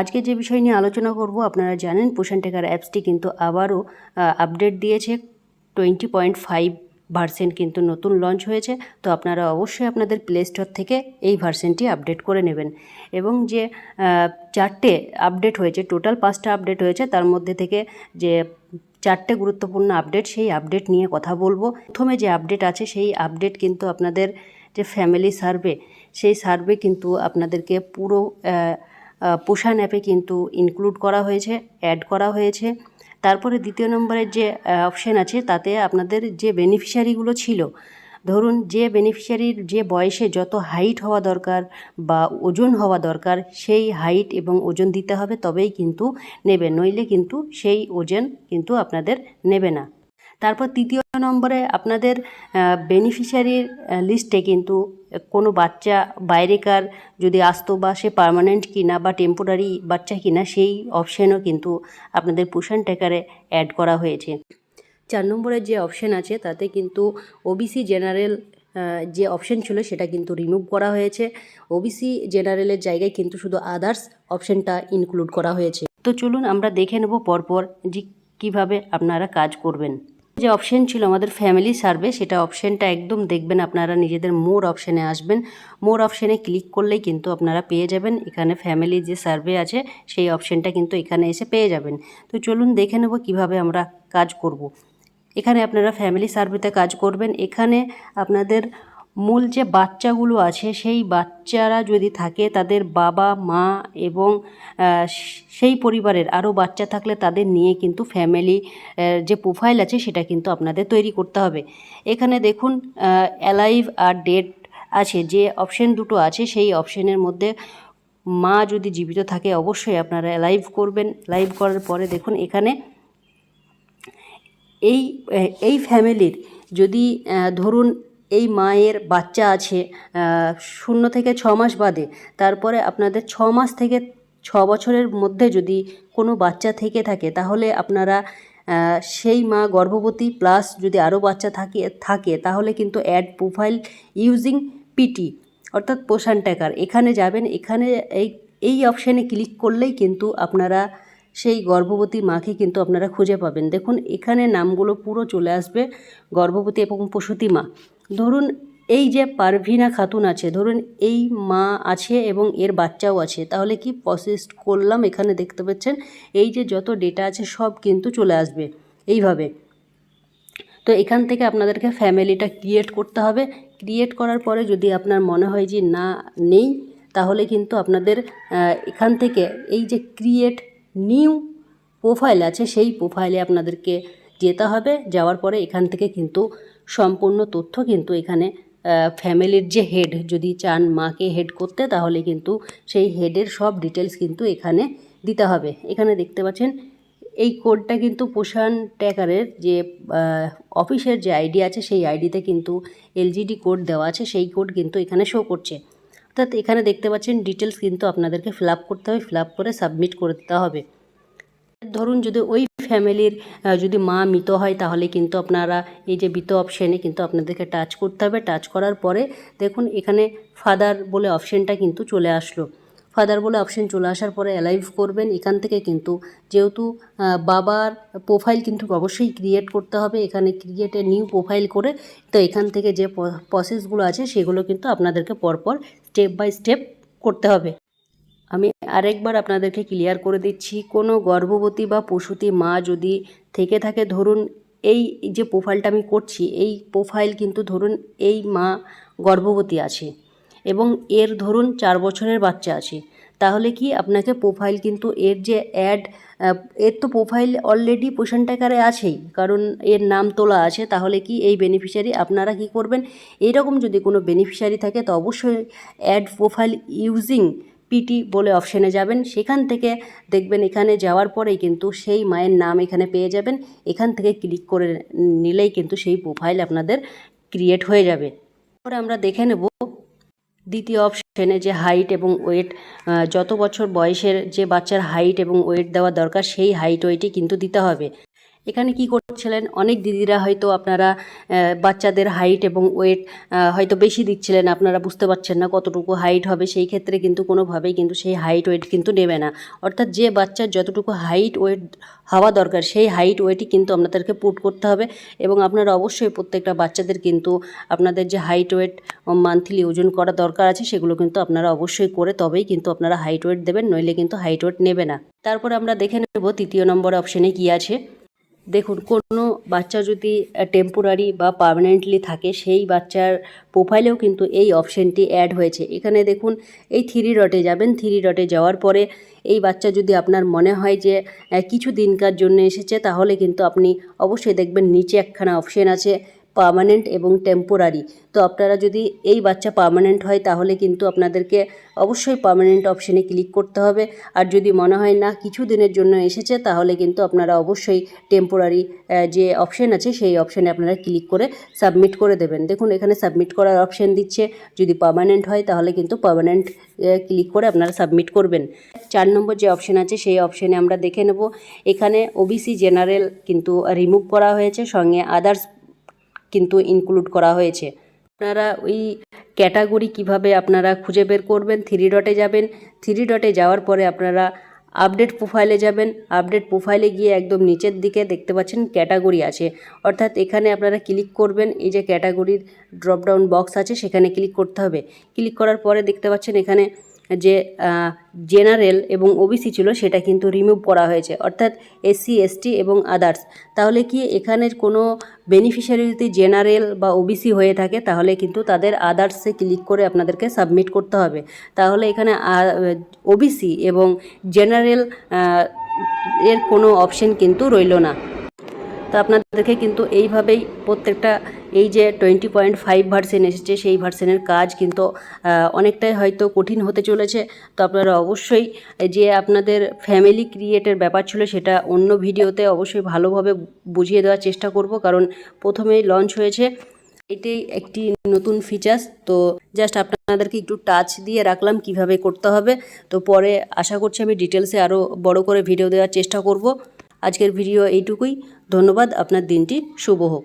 আজকে যে বিষয় নিয়ে আলোচনা করব, আপনারা জানেন পোষণ টেকার অ্যাপসটি কিন্তু আবারও আপডেট দিয়েছে। টোয়েন্টি পয়েন্ট ফাইভ ভার্সেন কিন্তু নতুন লঞ্চ হয়েছে। তো আপনারা অবশ্যই আপনাদের প্লে স্টোর থেকে এই ভার্সেনটি আপডেট করে নেবেন। এবং যে চারটে আপডেট হয়েছে টোটাল পাঁচটা আপডেট হয়েছে, তার মধ্যে থেকে যে চারটে গুরুত্বপূর্ণ আপডেট সেই আপডেট নিয়ে কথা বলব। প্রথমে যে আপডেট আছে, সেই আপডেট কিন্তু আপনাদের যে ফ্যামিলি সার্ভে সেই সার্ভে কিন্তু আপনাদেরকে পুরো পোষণ অ্যাপে কিন্তু ইনক্লুড করা হয়েছে অ্যাড করা হয়েছে। তারপরে দ্বিতীয় নম্বরের যে অপশান আছে, তাতে আপনাদের যে বেনিফিশিয়ারিগুলো ছিল, ধরুন যে বেনিফিশিয়ারির যে বয়সে যত হাইট হওয়া দরকার বা ওজন হওয়া দরকার, সেই হাইট এবং ওজন দিতে হবে, তবেই কিন্তু নেবে। নইলে কিন্তু সেই ওজন কিন্তু আপনাদের নেবে না। তারপর তৃতীয় নম্বরে আপনাদের বেনিফিশিয়ারির লিস্টে কিন্তু কোনো বাচ্চা বাইরেকার যদি আসতো বা সে পার্মানেন্ট কিনা বা টেম্পোরারি বাচ্চা কিনা, সেই অপশানও কিন্তু আপনাদের পোষণ ট্যাকারে অ্যাড করা হয়েছে। চার নম্বরের যে অপশান আছে, তাতে কিন্তু ওবিসি জেনারেল যে অপশান ছিল সেটা কিন্তু রিমুভ করা হয়েছে। ওবিসি জেনারেলের জায়গায় কিন্তু শুধু আদার্স অপশানটা ইনক্লুড করা হয়েছে। তো চলুন আমরা দেখে নেব পরপর যে কীভাবে আপনারা কাজ করবেন। যে অপশন ছিল আমাদের ফ্যামিলি সার্ভে সেটা অপশনটা একদম দেখবেন, আপনারা নিজেদের মোর অপশানে আসবেন। মোর অপশানে ক্লিক করলেই কিন্তু আপনারা পেয়ে যাবেন। এখানে ফ্যামিলি যে সার্ভে আছে, সেই অপশনটা কিন্তু এখানে এসে পেয়ে যাবেন। তো চলুন দেখে নেব কীভাবে আমরা কাজ করব। এখানে আপনারা ফ্যামিলি সার্ভেতে কাজ করবেন। এখানে আপনাদের মূল যে বাচ্চাগুলো আছে, সেই বাচ্চারা যদি থাকে, তাদের বাবা, মা এবং সেই পরিবারের আরও বাচ্চা থাকলে তাদের নিয়ে কিন্তু ফ্যামিলি যে প্রোফাইল আছে, সেটা কিন্তু আপনাদের তৈরি করতে হবে। এখানে দেখুন অ্যালাইভ আর ডেট আছে, যে অপশন দুটো আছে, সেই অপশনের মধ্যে মা যদি জীবিত থাকে, অবশ্যই আপনারা লাইভ করবেন। লাইভ করার পরে দেখুন, এখানে এই এই ফ্যামিলির যদি ধরুন এই মায়ের বাচ্চা আছে শূন্য থেকে ছ মাস বাদে। তারপরে আপনাদের ছ মাস থেকে ছ বছরের মধ্যে যদি কোনো বাচ্চা থেকে থাকে, তাহলে আপনারা সেই মা গর্ভবতী প্লাস যদি আরও বাচ্চা থাকে থাকে, তাহলে কিন্তু অ্যাড প্রোফাইল ইউজিং পিটি অর্থাৎ পোষণ ট্যাকার এখানে যাবেন, এখানে এই এই অপশানে ক্লিক করলেই কিন্তু আপনারা সেই গর্ভবতী মাকে কিন্তু আপনারা খুঁজে পাবেন। দেখুন, এখানে নামগুলো পুরো চলে আসবে গর্ভবতী এবং প্রসূতি মা। ধরুন, এই যে পারভিনা খাতুন আছে, ধরুন, এই মা আছে এবং এর বাচ্চাও আছে, তাহলে কি প্রসেস করলাম? এখানে দেখতে পাচ্ছেন, এই যে যত ডেটা আছে সব কিন্তু চলে আসবে। এইভাবে। তো এখান থেকে আপনাদেরকে ফ্যামিলিটা ক্রিয়েট করতে হবে। ক্রিয়েট করার পরে যদি আপনার মনে হয় যে না, নেই, তাহলে কিন্তু আপনাদের এখান থেকে এই যে ক্রিয়েট নিউ প্রোফাইল আছে, সেই প্রোফাইলে আপনাদেরকে যেতে হবে। যাওয়ার পরে এখান থেকে কিন্তু সম্পূর্ণ তথ্য কিন্তু এখানে ফ্যামিলির যে হেড, যদি চান মাকে হেড করতে, তাহলে কিন্তু সেই হেডের সব ডিটেলস কিন্তু এখানে দিতে হবে। এখানে দেখতে পাচ্ছেন, এই কোডটা কিন্তু পোষণ ট্যাকারের যে অফিসের যে আইডি আছে, সেই আইডিতে কিন্তু এলজিডি কোড দেওয়া আছে, সেই কোড কিন্তু এখানে শো করছে। অর্থাৎ এখানে দেখতে পাচ্ছেন ডিটেলস কিন্তু আপনাদেরকে ফিল করতে হবে ফিল করে সাবমিট করে দিতে হবে। ধরুন যদি ওই ফ্যামিলির যদি মা মৃত হয়, তাহলে কিন্তু আপনারা এই যে মৃত অপশানে কিন্তু আপনাদেরকে টাচ করতে হবে। টাচ করার পরে দেখুন এখানে ফাদার বলে অপশানটা কিন্তু চলে আসলো। ফাদার বলে অপশন চলে আসার পরে অ্যালাইভ করবেন এখান থেকে কিন্তু। যেহেতু বাবার প্রোফাইল কিন্তু অবশ্যই ক্রিয়েট করতে হবে। এখানে ক্রিয়েটে নিউ প্রোফাইল করে তো এখান থেকে যে প্রসেসগুলো আছে সেগুলো কিন্তু আপনাদেরকে পরপর স্টেপ বাই স্টেপ করতে হবে। আমি আরেকবার আপনাদেরকে ক্লিয়ার করে দিচ্ছি, কোনো গর্ভবতী বা প্রসূতি মা যদি থেকে থাকে, ধরুন এই যে প্রোফাইলটা আমি করছি, এই প্রোফাইল কিন্তু ধরুন এই মা গর্ভবতী আছে। এবং এর ধরুন চার বছরের বাচ্চা আছে। তাহলে কি আপনাকে প্রোফাইল কিন্তু এর যে অ্যাড এর তো প্রোফাইল অলরেডি পোষণ ট্যাকারে আছেই, কারণ এর নাম তোলা আছে, তাহলে কি এই বেনিফিশিয়ারি আপনারা কি করবেন? এইরকম যদি কোনো বেনিফিশিয়ারি থাকে, তো অবশ্যই অ্যাড প্রোফাইল ইউজিং পিটি বলে অপশানে যাবেন। সেখান থেকে দেখবেন এখানে যাওয়ার পরেই কিন্তু সেই মায়ের নাম এখানে পেয়ে যাবেন। এখান থেকে ক্লিক করে নিলেই কিন্তু সেই প্রোফাইল আপনাদের ক্রিয়েট হয়ে যাবে। পরে আমরা দেখে নেব দ্বিতীয় অপশানে যে হাইট এবং ওয়েট যত বছর বয়সের যে বাচ্চার হাইট এবং ওয়েট দেওয়া দরকার, সেই হাইট ওয়েটই কিন্তু দিতে হবে। এখানে কি করছিলেন? অনেক দিদিরা হয়তো আপনারা বাচ্চাদের হাইট এবং ওয়েট হয়তো বেশি দিচ্ছিলেন, আপনারা বুঝতে পারছেন না কতটুকু হাইট হবে, সেই ক্ষেত্রে কিন্তু কোনোভাবেই কিন্তু সেই হাইট ওয়েট কিন্তু নেবে না। অর্থাৎ যে বাচ্চার যতটুকু হাইট ওয়েট হওয়া দরকার, সেই হাইট ওয়েটই কিন্তু আপনাদেরকে পুট করতে হবে এবং আপনারা অবশ্যই প্রত্যেকটা বাচ্চাদের কিন্তু আপনাদের যে হাইট ওয়েট মান্থলি ওজন করা দরকার আছে, সেগুলো কিন্তু আপনারা অবশ্যই করে তবেই কিন্তু আপনারা হাইট ওয়েট দেবেন, নইলে কিন্তু হাইট ওয়েট নেবে না। তারপরে আমরা দেখে নেব তৃতীয় নম্বর অপশনে কি আছে। দেখুন, কোনো বাচ্চা যদি টেম্পোরারি বা পার্মানেন্টলি থাকে, সেই বাচ্চার প্রোফাইলেও কিন্তু এই অপশনটি অ্যাড হয়েছে। এখানে দেখুন, এই থ্রি ডটে যাবেন। থ্রি ডটে যাওয়ার পরে এই বাচ্চা যদি আপনার মনে হয় যে কিছু দিনকার জন্য এসেছে, তাহলে কিন্তু আপনি অবশ্যই দেখবেন নিচে একখানা অপশান আছে। পার্মানেন্ট এবং টেম্পোরারি তো আপনারা যদি এই বাচ্চা পার্মানেন্ট হয়, তাহলে কিন্তু আপনাদেরকে অবশ্যই পার্মানেন্ট অপশনে ক্লিক করতে হবে। আর যদি মনে হয় না, কিছু দিনের জন্য এসেছে, তাহলে কিন্তু আপনারা অবশ্যই টেম্পোরারি যে অপশন আছে, সেই অপশনে আপনারা ক্লিক করে সাবমিট করে দেবেন। দেখুন, এখানে সাবমিট করার অপশন দিচ্ছে। যদি পার্মানেন্ট হয়, তাহলে কিন্তু পার্মানেন্ট ক্লিক করে আপনারা সাবমিট করবেন। চার নম্বর যে অপশন আছে, সেই অপশনে আমরা দেখে নেব। এখানে ওবিসি জেনারেল কিন্তু রিমুভ করা হয়েছে। সঙ্গে আদার্স কিন্তু ইনক্লুড করা হয়েছে। আপনারা ওই ক্যাটাগরি কীভাবে আপনারা খুঁজে বের করবেন থ্রি ডটে যাবেন থ্রি ডটে যাওয়ার পরে আপনারা আপডেট প্রোফাইলে যাবেন আপডেট প্রোফাইলে গিয়ে একদম নিচের দিকে দেখতে পাচ্ছেন ক্যাটাগরি আছে। অর্থাৎ এখানে আপনারা ক্লিক করবেন, এই যে ক্যাটাগরির ড্রপডাউন বক্স আছে, সেখানে ক্লিক করতে হবে। ক্লিক করার পরে দেখতে পাচ্ছেন এখানে যে জেনারেল এবং ওবিসি ছিল সেটা কিন্তু রিমুভ করা হয়েছে। অর্থাৎ এসসি এসটি এবং আদার্স তাহলে কি এখানের কোনো বেনিফিশিয়ারি যদি জেনারেল বা ওবিসি হয়ে থাকে, তাহলে কিন্তু তাদের আদার্সে ক্লিক করে আপনাদেরকে সাবমিট করতে হবে। তাহলে এখানে ওবিসি এবং জেনারেল এর কোনো অপশন কিন্তু রইল না। তো আপনাদেরকে কিন্তু এইভাবেই প্রত্যেকটা এই যে টোয়েন্টি পয়েন্ট ফাইভ ভার্সেন এসেছে, সেই ভার্সেনের কাজ কিন্তু অনেকটাই হয়তো কঠিন হতে চলেছে। তো আপনারা অবশ্যই যে আপনাদের ফ্যামিলি ক্রিয়েটের ব্যাপার ছিল, সেটা অন্য ভিডিওতে অবশ্যই ভালোভাবে বুঝিয়ে দেওয়ার চেষ্টা করব। কারণ প্রথমেই লঞ্চ হয়েছে, এটাই একটি নতুন ফিচার্স তো জাস্ট আপনাদেরকে একটু টাচ দিয়ে রাখলাম কীভাবে করতে হবে। তো পরে আশা করছি আমি ডিটেলসে আরও বড় করে ভিডিও দেওয়ার চেষ্টা করব। আজকের ভিডিও এইটুকুই। ধন্যবাদ আপনার দিনটি শুভ হোক।